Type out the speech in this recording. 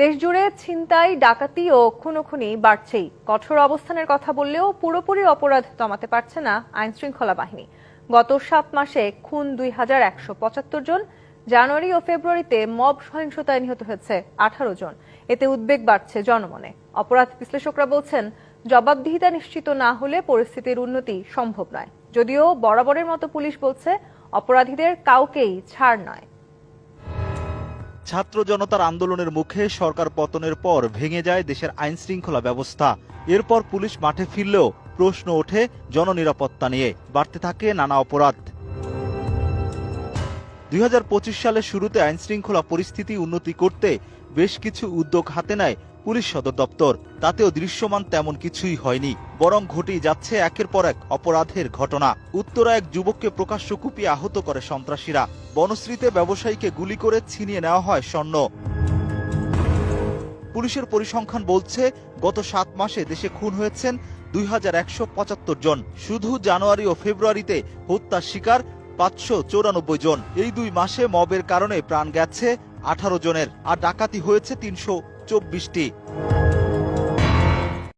দেশজুড়ে ছিনতাই, ডাকাতি ও খুনোখুনি বাড়ছেই। কঠোর অবস্থানের কথা বললেও পুরোপুরি অপরাধ দমাতে পারছে না আইন শৃঙ্খলা বাহিনী। গত সাত মাসে খুন দুই হাজার একশো পঁচাত্তর জন, জানুয়ারি ও ফেব্রুয়ারিতে মব সহিংসতায় নিহত হয়েছে আঠারো জন। এতে উদ্বেগ বাড়ছে জনমনে। অপরাধ বিশ্লেষকরা বলছেন, জবাবদিহিতা নিশ্চিত না হলে পরিস্থিতির উন্নতি সম্ভব নয়। যদিও বরাবরের মতো পুলিশ বলছে, অপরাধীদের কাউকেই ছাড় নয়। ছাত্র জনতার আন্দোলনের মুখে সরকার পতনের পর ভেঙে যায় দেশের আইন শৃঙ্খলা ব্যবস্থা। এরপর পুলিশ মাঠে ফিরলেও প্রশ্ন ওঠে জননিরাপত্তা নিয়ে। বাড়তে থাকে নানা অপরাধ। দুই সালের শুরুতে আইনশৃঙ্খলা পরিস্থিতি উন্নতি করতে বেশ কিছু উদ্যোগ হাতে নেয় পুলিশ সদর দপ্তর। তাতেও দৃশ্যমান তেমন কিছুই হয়নি, বরং ঘটেই যাচ্ছে একের পর এক অপরাধের ঘটনা। উত্তরা এক যুবককে প্রকাশ্য কুপিয়ে আহত করে সন্ত্রাসীরা। বনশ্রীতে ব্যবসায়ীকে গুলি করে ছিনিয়ে নেওয়া হয় স্বর্ণ। পুলিশের পরিসংখ্যান বলছে, গত সাত মাসে দেশে খুন হয়েছেন দুই হাজার একশো পঁচাত্তর জন। শুধু জানুয়ারি ও ফেব্রুয়ারিতে হত্যার শিকার পাঁচশো চৌরানব্বই জন। এই দুই মাসে মবের কারণে প্রাণ গেছে আঠারো জনের, আর ডাকাতি হয়েছে তিনশো চব্বিশটি।